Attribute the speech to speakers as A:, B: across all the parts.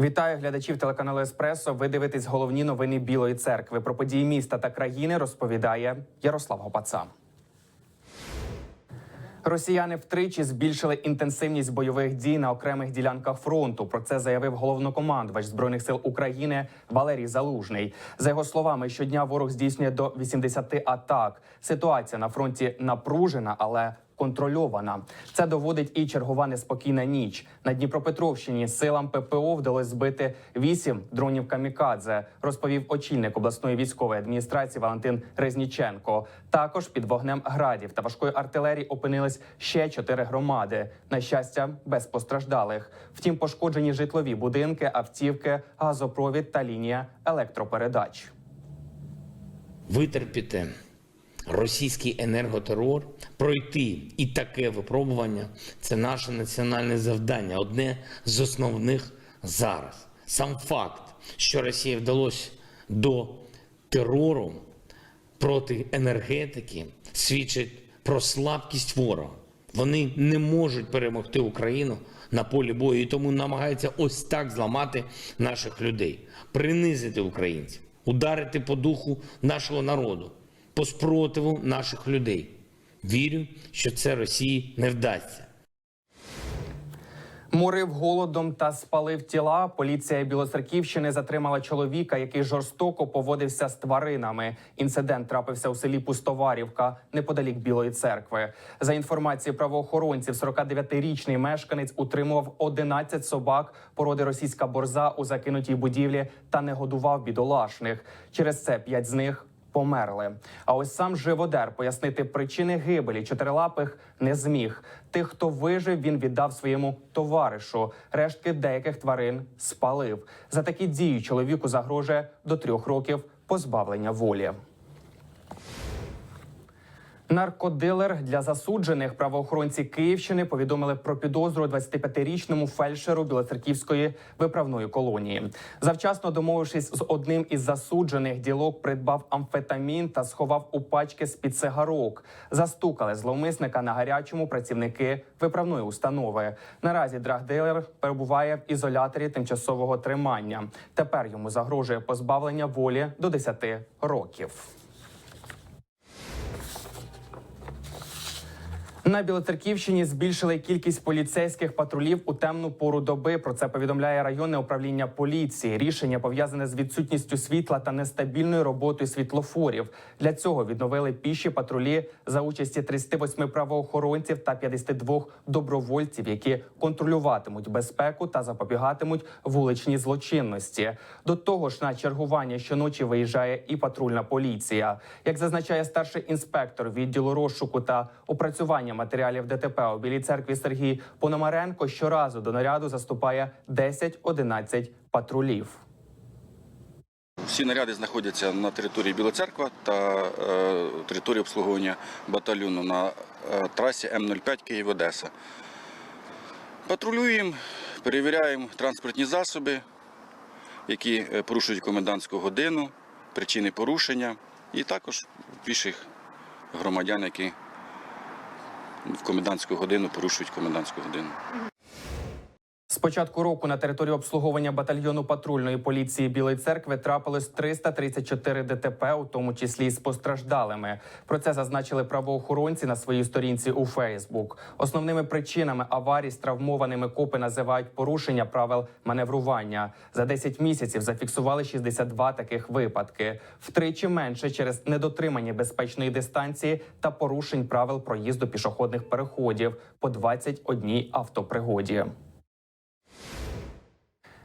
A: Вітаю глядачів телеканалу Еспресо. Ви дивитесь головні новини Білої церкви. Про події міста та країни розповідає Ярослав Гопаца. Росіяни втричі збільшили інтенсивність бойових дій на окремих ділянках фронту. Про це заявив головнокомандувач збройних сил України Валерій Залужний. За його словами, щодня ворог здійснює до 80 атак. Ситуація на фронті напружена, але контрольована. Це доводить і чергова неспокійна ніч. На Дніпропетровщині силам ППО вдалося збити вісім дронів камікадзе, розповів очільник обласної військової адміністрації Валентин Резніченко. Також під вогнем градів та важкої артилерії опинились ще чотири громади. На щастя, без постраждалих. Втім, пошкоджені житлові будинки, автівки, газопровід та лінія електропередач.
B: витерпіти російський енерготерор, пройти і таке випробування це наше національне завдання, одне з основних зараз. Сам факт, що Росії вдалося до терору проти енергетики, свідчить про слабкість ворога. Вони не можуть перемогти Україну на полі бою, і тому намагаються ось так зламати наших людей, принизити українців, ударити по духу нашого народу, по спротиву наших людей. Вірю, що це Росії не вдасться.
A: Морив голодом та спалив тіла. Поліція Білоцерківщини затримала чоловіка, який жорстоко поводився з тваринами. Інцидент трапився у селі Пустоварівка неподалік Білої церкви. За інформацією правоохоронців, 49-річний мешканець утримував 11 собак породи російська борза у закинутій будівлі та не годував бідолашних. Через це п'ять з них померли. А ось сам живодер пояснити причини гибелі чотирилапих не зміг. Тих, хто вижив, він віддав своєму товаришу. Рештки деяких тварин спалив. За такі дії чоловіку загрожує до трьох років позбавлення волі. Наркодилер для засуджених правоохоронці Київщини повідомили про підозру 25-річному фельдшеру Білоцерківської виправної колонії. Завчасно домовившись з одним із засуджених, ділок придбав амфетамін та сховав у пачки з під цигарок. Застукали зловмисника на гарячому працівники виправної установи. Наразі драгдилер перебуває в ізоляторі тимчасового тримання. Тепер йому загрожує позбавлення волі до 10 років. На Білоцерківщині збільшили кількість поліцейських патрулів у темну пору доби. Про це повідомляє районне управління поліції. Рішення пов'язане з відсутністю світла та нестабільною роботою світлофорів. Для цього відновили піші патрулі за участі 38 правоохоронців та 52 добровольців, які контролюватимуть безпеку та запобігатимуть вуличній злочинності. До того ж, на чергування щоночі виїжджає і патрульна поліція. Як зазначає старший інспектор відділу розшуку та опрацювання матеріалів ДТП у Білій церкві Сергій Пономаренко, щоразу до наряду заступає 10-11 патрулів.
C: Всі наряди знаходяться на території Білоцерква та е, території обслуговування батальйону на е, трасі М05 Київ-Одеса. Патрулюємо, перевіряємо транспортні засоби, які е, порушують комендантську годину, причини порушення, і також піших громадян, які в комендантську годину порушують комендантську годину.
A: З початку року на території обслуговування батальйону патрульної поліції Білої церкви трапилось 334 ДТП, у тому числі з постраждалими. Про це зазначили правоохоронці на своїй сторінці у Фейсбук. Основними причинами аварій з травмованими копи називають порушення правил маневрування. За 10 місяців зафіксували 62 таких випадки, втричі менше через недотримання безпечної дистанції та порушень правил проїзду пішохідних переходів по 21 автопригоді.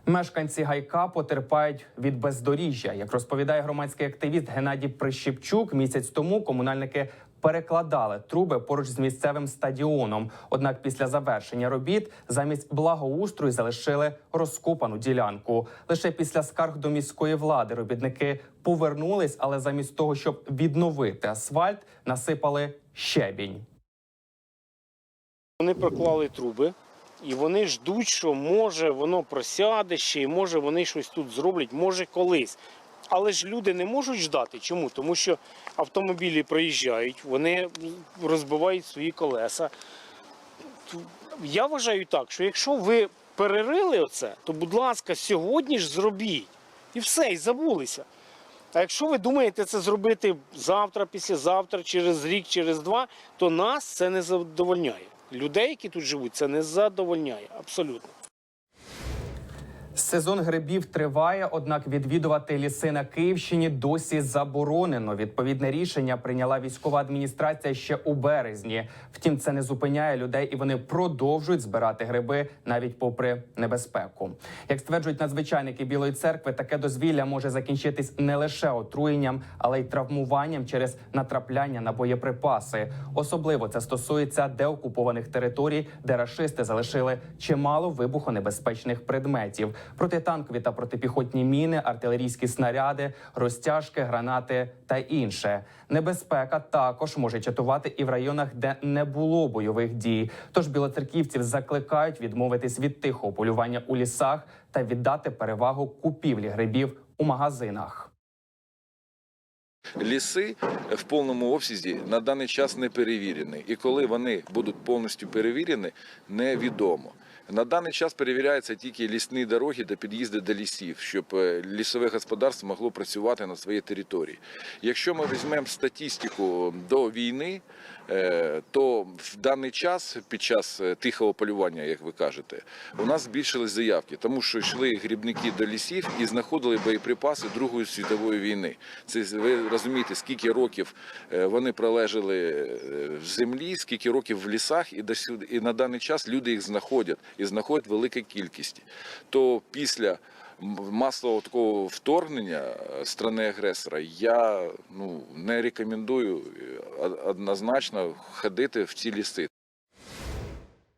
A: Мешканці гайка потерпають від бездоріжжя. Як розповідає громадський активіст Геннадій Прищепчук, місяць тому комунальники перекладали труби поруч з місцевим стадіоном. Однак після завершення робіт замість благоустрою залишили розкопану ділянку. Лише після скарг до міської влади робітники повернулись, але замість того, щоб відновити асфальт, насипали щебінь.
D: Вони проклали труби, і вони ждуть, що може воно просяде ще, і може вони щось тут зроблять, може колись. Але ж люди не можуть ждати. Чому? Тому що автомобілі проїжджають, вони розбивають свої колеса. Я вважаю так, що якщо ви перерили оце, то, будь ласка, сьогодні ж зробіть. І все, і забулися. А якщо ви думаєте це зробити завтра, післязавтра, через рік, через два, то нас це не задовольняє. Людей, які тут живуть, це не задовольняє. Абсолютно.
A: Сезон грибів триває, однак відвідувати ліси на Київщині досі заборонено. Відповідне рішення прийняла військова адміністрація ще у березні. Втім, це не зупиняє людей, і вони продовжують збирати гриби навіть попри небезпеку. Як стверджують надзвичайники Білої церкви, таке дозвілля може закінчитись не лише отруєнням, але й травмуванням через натрапляння на боєприпаси. Особливо це стосується деокупованих територій, де рашисти залишили чимало вибухонебезпечних предметів: протитанкові та протипіхотні міни, артилерійські снаряди, розтяжки, гранати та інше. Небезпека також може чатувати і в районах, де не було бойових дій. Тож білоцерківців закликають відмовитись від тихого полювання у лісах та віддати перевагу купівлі грибів у магазинах.
E: Ліси в повному обсязі на даний час не перевірені, і коли вони будуть повністю перевірені, невідомо. На даний час перевіряються тільки лісні дороги та під'їзди до лісів, щоб е, лісове господарство могло працювати на своїй території. Якщо ми візьмемо статистику до війни, е, то в даний час, під час е, тихого полювання, як ви кажете, у нас збільшились заявки, тому що йшли грібники до лісів і знаходили боєприпаси Другої світової війни. Це ви розумієте, скільки років вони пролежали в землі, скільки років в лісах, і на даний час люди їх знаходять і знаходять велика кількість. То після масового такого вторгнення е, страни агресора я ну не рекомендую е, однозначно ходити в ці ліси.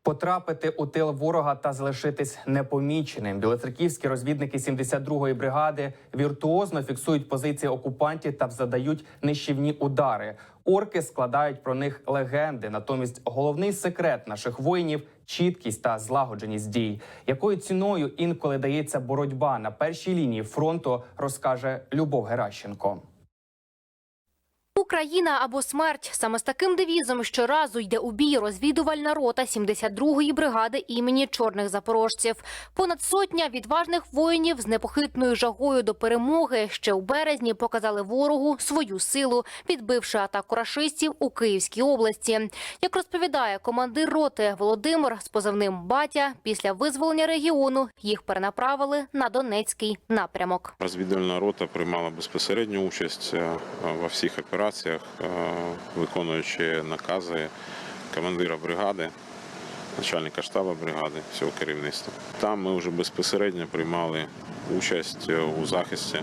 A: Потрапити у тил ворога та залишитись непоміченим. Білоцерківські розвідники 72-ї бригади віртуозно фіксують позиції окупантів та задають нищівні удари. Орки складають про них легенди. Натомість головний секрет наших воїнів чіткість та злагодженість дій. Якою ціною інколи дається боротьба на першій лінії фронту, розкаже Любов Геращенко.
F: Україна або смерть саме з таким девізом щоразу йде у бій розвідувальна рота 72-ї бригади імені чорних запорожців. Понад сотня відважних воїнів з непохитною жагою до перемоги ще у березні показали ворогу свою силу, відбивши атаку рашистів у Київській області. Як розповідає командир роти Володимир з позивним Батя, після визволення регіону їх перенаправили на Донецький напрямок.
G: Розвідувальна рота приймала безпосередню участь е, во всіх операціях, е, виконуючи накази командира бригади, начальника штабу бригади, всього керівництва. Там ми вже безпосередньо приймали участь у захисті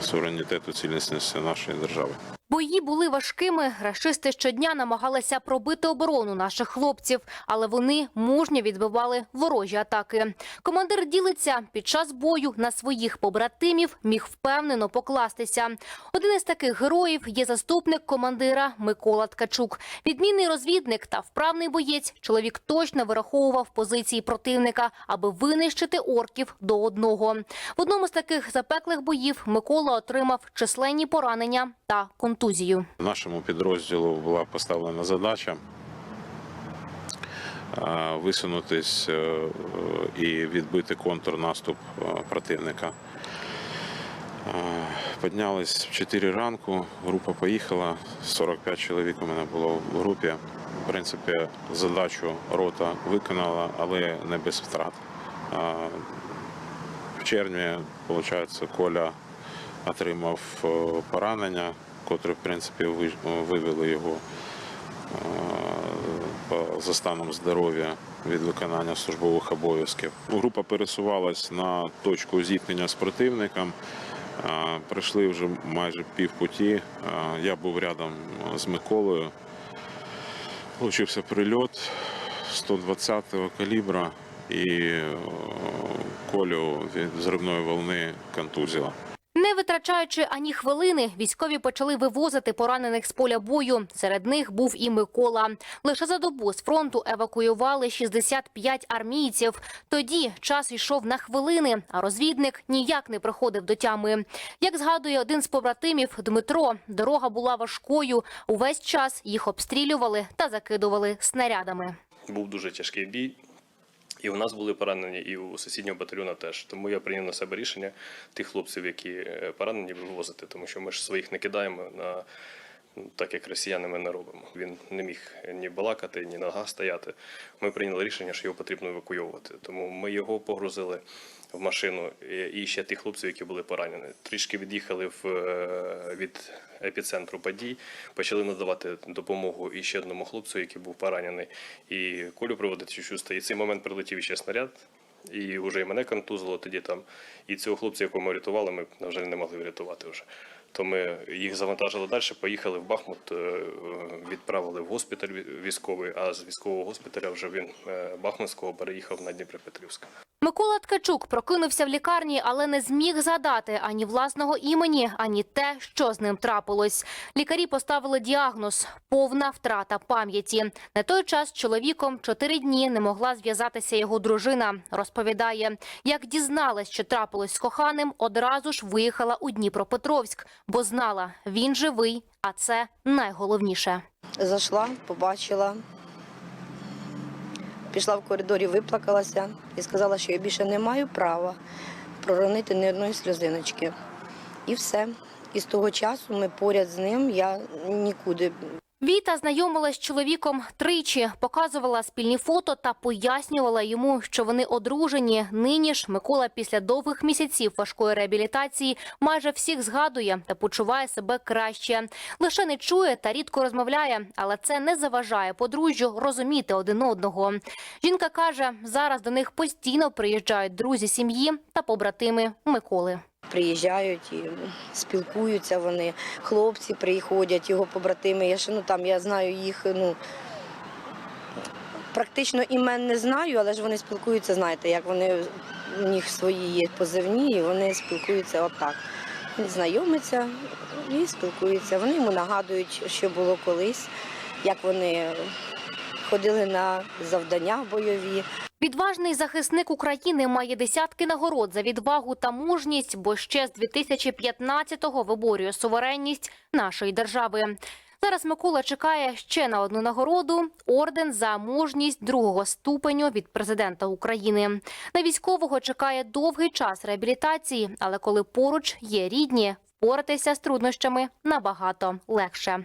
G: суверенітету цілісності нашої держави.
F: Бої були важкими. Рашисти щодня намагалися пробити оборону наших хлопців, але вони мужньо відбивали ворожі атаки. Командир ділиться під час бою на своїх побратимів міг впевнено покластися. Один із таких героїв є заступник командира Микола Ткачук. Відмінний розвідник та вправний боєць. Чоловік точно вираховував позиції противника, аби винищити орків до одного. В одному з таких запеклих боїв Микола отримав численні поранення та контузію.
G: Нашому підрозділу була поставлена задача висунутись е, і відбити контрнаступ е, противника. Е, Піднялись в 4 ранку, група поїхала, 45 чоловік у мене було в групі. В принципі, задачу рота виконала, але не без втрат. В червні, виходить, Коля отримав поранення, котре, в принципі, вивели його е, за станом здоров'я від виконання службових обов'язків. Група пересувалась на точку зіткнення з противником. Е, Пройшли вже майже півпуті. Е, Я був рядом з Миколою. Получився прильот 120-го калібра і Колю від зривної волни контузила.
F: Не витрачаючи ані хвилини, військові почали вивозити поранених з поля бою. Серед них був і Микола. Лише за добу з фронту евакуювали 65 армійців. Тоді час йшов на хвилини, а розвідник ніяк не приходив до тями. Як згадує один з побратимів Дмитро, дорога була важкою. Увесь час їх обстрілювали та закидували снарядами.
H: Був дуже тяжкий бій. І у нас були поранені, і у сусіднього батальйона теж. Тому я прийняв на себе рішення тих хлопців, які е, поранені, вивозити, тому що ми ж своїх не кидаємо на ну, так, як росіяни ми не робимо. Він не міг ні балакати, ні нога стояти. Ми прийняли рішення, що його потрібно евакуйовувати. Тому ми його погрузили в машину і ще тих хлопців, які були поранені. Трішки від'їхали в, е, від епіцентру подій, почали надавати допомогу і ще одному хлопцю, який був поранений, і Колю приводити в чувство. І цей момент прилетів ще снаряд. І вже і мене контузило тоді там. І цього хлопця, якого ми рятували, ми, на жаль, не могли врятувати вже. То ми їх завантажили далі, поїхали в Бахмут, е, відправили в госпіталь військовий, а з військового госпіталя вже він е, Бахмутського переїхав на Дніпропетрівськ.
F: Микола Ткачук прокинувся в лікарні, але не зміг згадати ані власного імені, ані те, що з ним трапилось. Лікарі поставили діагноз повна втрата пам'яті. На той час чоловіком чотири дні не могла зв'язатися його дружина. Розповідає, як дізналась, що трапилось з коханим, одразу ж виїхала у Дніпропетровськ, бо знала, він живий, а це найголовніше.
I: Зайшла, побачила. Пішла в коридорі, виплакалася і сказала, що я більше не маю права проронити ні одної сльозиночки. І все. І з того часу ми поряд з ним, я нікуди
F: Віта знайомилась з чоловіком тричі, показувала спільні фото та пояснювала йому, що вони одружені. Нині ж Микола після довгих місяців важкої реабілітації майже всіх згадує та почуває себе краще. Лише не чує та рідко розмовляє, але це не заважає подружжю розуміти один одного. Жінка каже, зараз до них постійно приїжджають друзі сім'ї та побратими Миколи.
I: Приїжджають і спілкуються вони. Хлопці приходять, його побратими. Я ще ну там я знаю їх. Ну практично імен не знаю, але ж вони спілкуються. Знаєте, як вони у них свої є позивні, і вони спілкуються отак. Знайомиться і спілкуються. Вони йому нагадують, що було колись, як вони ходили на завдання бойові.
F: Відважний захисник України має десятки нагород за відвагу та мужність, бо ще з 2015-го виборює суверенність нашої держави. Зараз Микола чекає ще на одну нагороду орден за мужність другого ступеню від президента України. На військового чекає довгий час реабілітації, але коли поруч є рідні, впоратися з труднощами набагато легше.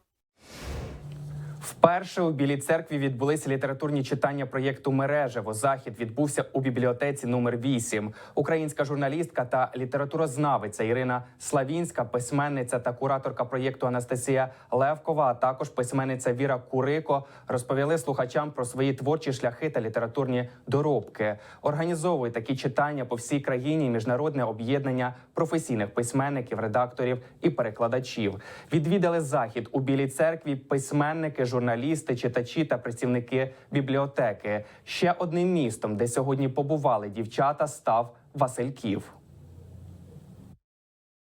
A: Вперше у Білій церкві відбулися літературні читання проєкту Мережево. Захід відбувся у бібліотеці номер 8 Українська журналістка та літературознавиця Ірина Славінська, письменниця та кураторка проєкту Анастасія Левкова, а також письменниця Віра Курико розповіли слухачам про свої творчі шляхи та літературні доробки. Організовує такі читання по всій країні міжнародне об'єднання професійних письменників, редакторів і перекладачів. Відвідали захід у Білій церкві письменники, журналісти, читачі та працівники бібліотеки. Ще одним містом, де сьогодні побували дівчата, став Васильків.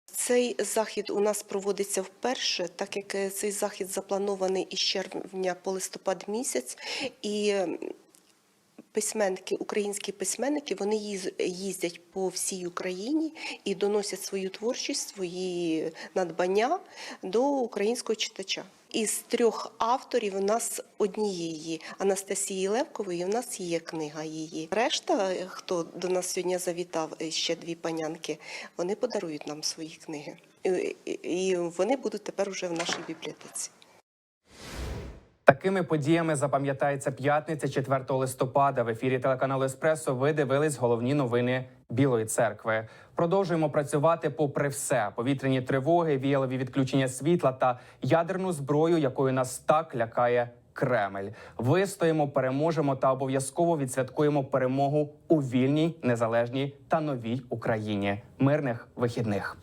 J: Цей захід у нас проводиться вперше, так як е, цей захід запланований із червня по листопад місяць, і письменники, українські письменники, вони їз- їздять по всій Україні і доносять свою творчість, свої надбання до українського читача. Із трьох авторів у нас однієї Анастасії Левкової. У нас є книга її. Решта, хто до нас сьогодні завітав, е, ще дві панянки, вони подарують нам свої книги. І вони будуть тепер уже в нашій бібліотеці.
A: Такими подіями запам'ятається п'ятниця 4 листопада. В ефірі телеканалу Еспресо ви дивились головні новини Білої церкви. Продовжуємо працювати попри все: повітряні тривоги, віялові відключення світла та ядерну зброю, якою нас так лякає Кремль. Вистоїмо, переможемо та обов'язково відсвяткуємо перемогу у вільній, незалежній та новій Україні. Мирних вихідних.